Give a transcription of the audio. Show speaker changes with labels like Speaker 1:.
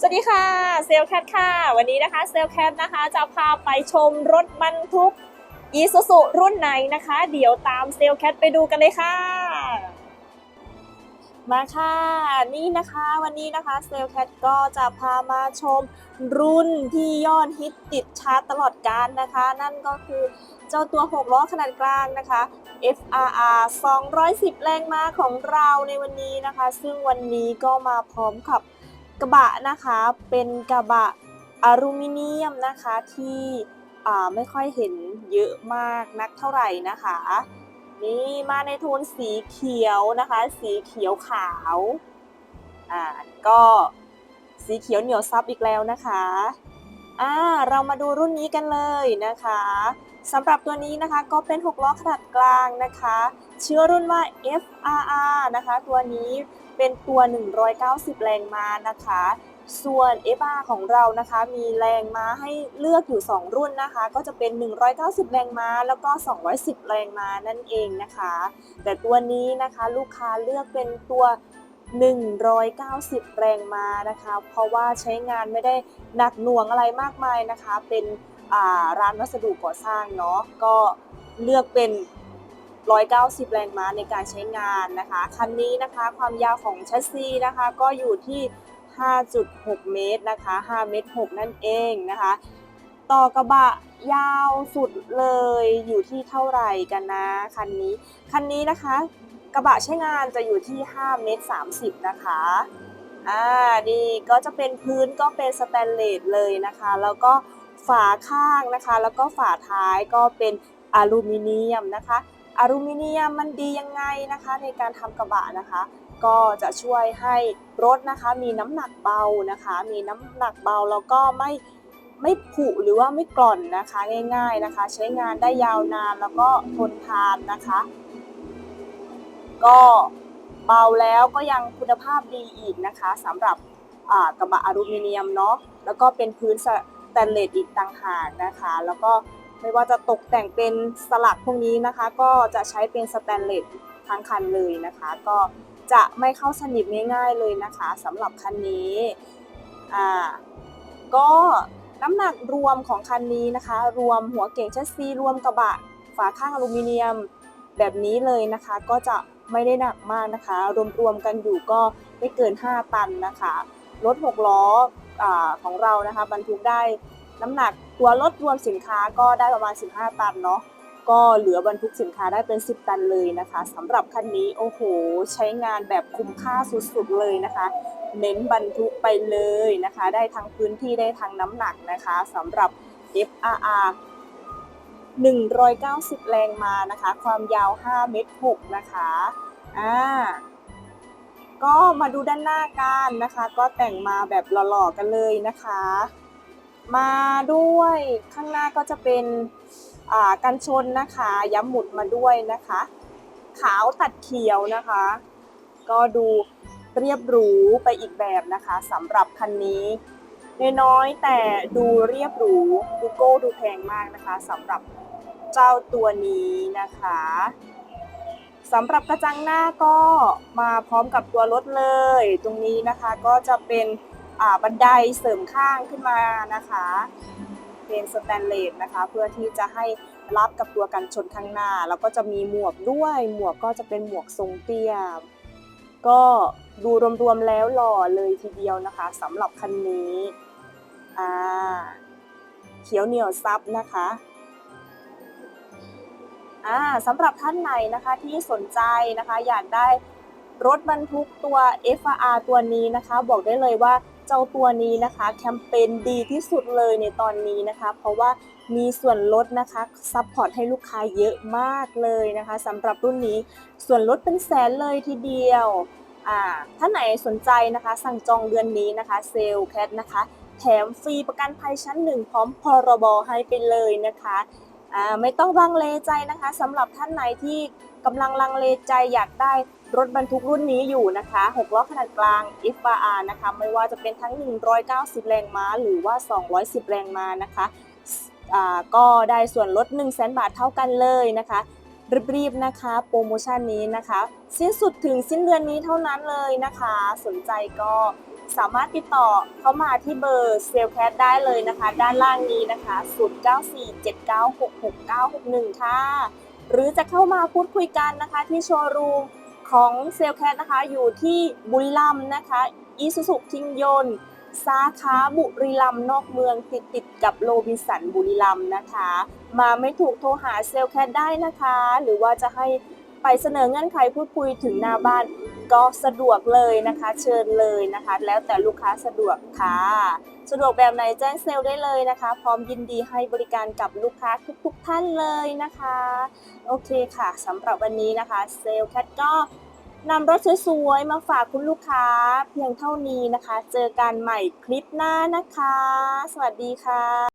Speaker 1: สวัสดีค่ะเซลแคทค่ะ วันนี้นะคะเซลแคทนะคะจะพาไปชมรถบรรทุกอีซูซุรุ่นไหนนะคะ เดี๋ยวตามเซลแคทไปดูกันเลยค่ะ มาค่ะนี่นะคะวันนี้นะคะเซลแคทก็จะพามาชมรุ่นที่ยอดฮิตติดชาร์ตตลอดกาลนะคะ นั่นก็คือเจ้าตัว 6 ล้อขนาดกลางนะคะ FRR 210 แรงม้าของเราในวันนี้นะคะ ซึ่งวันนี้ก็มาพร้อมกับ กระบะนะคะเป็นกระบะอลูมิเนียมนะคะที่ไม่ค่อยเห็นเยอะมากนักเท่าไหร่นะคะ นี่มาในโทนสีเขียวนะคะ สีเขียวขาวอ่าก็สีเขียวเหนียวซับอีกแล้วนะคะอ่าเรามาดูรุ่นนี้กันเลยนะคะสำหรับตัวนี้นะคะก็เป็น 6 ล้อขนาดกลางนะคะ เชื่อรุ่นว่า FRR นะคะ ตัวนี้ เป็นตัว 190 แรงม้านะคะ ส่วน FR ของเรานะคะมีแรงม้าให้เลือกอยู่ 2 รุ่นนะคะ ก็จะเป็น 190 แรงม้าแล้วก็ 210 แรงม้านั่นเองนะคะ แต่ตัวนี้นะคะลูกค้าเลือกเป็นตัว 190 แรงม้านะคะ เพราะว่าใช้งานไม่ได้หนักหน่วงอะไรมากมายนะคะ เป็นร้านวัสดุก่อสร้างเนาะก็เลือกเป็น 190 แรงม้าในการใช้งานนะคะ คันนี้นะคะความยาวของแชสซีนะคะก็อยู่ที่ 5.6 เมตรนะคะ 5 เมตร 6 นั่นเองนะคะ ต่อกระบะยาวสุดเลยอยู่ที่เท่าไหร่กันนะคันนี้ คันนี้นะคะ กระบะใช้งานจะอยู่ที่ 5 เมตร 30 นะคะอ่านี่ก็จะเป็นพื้นก็เป็นสแตนเลสเลยนะคะ แล้วก็ฝาข้างนะคะ แล้วก็ฝาท้ายก็เป็นอลูมิเนียมนะคะ อลูมิเนียมมันดียังไงนะคะ ในการทำกระบะนะคะ ก็จะช่วยให้รถนะคะ มีน้ำหนักเบานะคะ มีน้ำหนักเบาแล้วก็ไม่ไม่ผุหรือว่าไม่กร่อนนะคะง่าย ๆนะคะ ใช้งานได้ยาวนานแล้วก็ทนทานนะคะ ก็เบาแล้วก็ยังคุณภาพดีอีกนะคะสำหรับกระบะอลูมิเนียมเนาะแล้วก็เป็นพื้นสแตนเลสอีกต่างหากนะคะ แล้วก็ ไม่ว่าจะตกแต่งเป็นสลักพวกนี้นะคะ ก็จะใช้เป็นสแตนเลสทั้งคันเลยนะคะ ก็จะไม่เข้าสนิมง่ายๆเลยนะคะสำหรับคันนี้อ่าก็น้ำหนักรวมของคันนี้นะคะ รวมหัวเก่งแชสซีรวมกระบะฝาข้างอลูมิเนียมแบบนี้เลยนะคะ ก็จะไม่ได้หนักมากนะคะ รวมๆกันอยู่ก็ไม่เกิน 5 ตันนะคะรถ6ล้ออของเรานะคะบรรทุกได้ น้ำหนักตัวรถรวมสินค้าก็ได้ประมาณ 15 ตันเนาะก็เหลือบรรทุกสินค้าได้เป็น 10 ตันเลยนะคะสำหรับคันนี้โอ้โห ใช้งานแบบคุ้มค่าสุดๆเลยนะคะ เน้นบรรทุกไปเลยนะคะ ได้ทั้งพื้นที่ได้ทั้งน้ำหนักนะคะสำหรับ FRR 190 แรงมานะคะ ความยาว 5 เมตร 6 นะคะอ่าก็มาดูด้านหน้ากันนะคะ ก็แต่งมาแบบหล่อๆกันเลยนะคะ มาด้วยข้างหน้าก็จะเป็นกันชนนะคะ ย้ำหมุดมาด้วยนะคะ ขาวตัดเขียวนะคะ ก็ดูเรียบหรูไปอีกแบบนะคะสำหรับคันนี้น้อยแต่ดูเรียบหรูดูโก้ดูแพงมากนะคะสำหรับเจ้าตัวนี้นะคะสำหรับกระจังหน้าก็มาพร้อมกับตัวรถเลย ตรงนี้นะคะก็จะเป็น บันไดเสริมข้างขึ้นมานะคะเป็นสแตนเลสนะคะ เพื่อที่จะให้รับกับตัวกันชนข้างหน้า แล้วก็จะมีหมวกด้วย หมวกก็จะเป็นหมวกทรงเตี้ยก็ดูรวมๆแล้วหล่อเลยทีเดียวนะคะสำหรับคันนี้อ่าเขียวเหนียวซับนะคะอ่าสำหรับท่านไหนนะคะที่สนใจนะคะ อยากได้รถบรรทุกตัว FR ตัวนี้นะคะ บอกได้เลยว่า เจ้าตัวนี้นะคะแคมเปญดีที่สุดเลยในตอนนี้นะคะ เพราะว่ามีส่วนลดนะคะซัพพอร์ตให้ลูกค้าเยอะมากเลยนะคะสำหรับรุ่นนี้ส่วนลดเป็นแสนเลยทีเดียวอ่าถ้าไหนสนใจนะคะ สั่งจองเดือนนี้นะคะเซลแคทนะคะ แถมฟรีประกันภัยชั้นหนึ่งพร้อมพรบให้ไปเลยนะคะอ่าไม่ต้องลังเลใจนะคะสำหรับท่านไหนที่กำลังลังเลใจอยากได้ รถบรรทุกรุ่นนี้อยู่นะคะ6ล้อขนาดกลาง FRR นะคะ ไม่ว่าจะเป็นทั้ง 190 แรงม้า หรือว่า 210 แรงม้านะคะก็ได้ส่วนลด 1 0 0 0 0แบาทเท่ากันเลยนะคะรีบๆนะคะ โปรโมชั่นนี้นะคะ สิ้นสุดถึงสิ้นเดือนนี้เท่านั้นเลยนะคะ สนใจก็สามารถติดต่อเข้ามาที่เบอร์เซลแคทได้เลยนะคะ ด้านล่างนี้นะคะ0947966961 ค่ะ หรือจะเข้ามาพูดคุยกันนะคะที่โชว์รูม ของเซลแคทนะคะอยู่ที่บุรีรัมย์นะคะอีสุสุทิงยนสาขาบุรีรัมย์นอกเมืองติดติดกับโรบินสันบุรีรัมย์นะคะ มาไม่ถูกโทรหาเซลแคทได้นะคะ หรือว่าจะให้ไปเสนอเงื่อนไขพูดคุยถึงหน้าบ้าน ก็สะดวกเลยนะคะ เชิญเลยนะคะ แล้วแต่ลูกค้าสะดวกค่ะ สะดวกแบบไหนแจ้งเซลได้เลยนะคะ พร้อมยินดีให้บริการกับลูกค้าทุกๆท่านเลยนะคะ โอเคค่ะสำหรับวันนี้นะคะ เซลแคทก็นำรถสวยๆมาฝากคุณลูกค้าเพียงเท่านี้นะคะ เจอกันใหม่คลิปหน้านะคะ สวัสดีค่ะ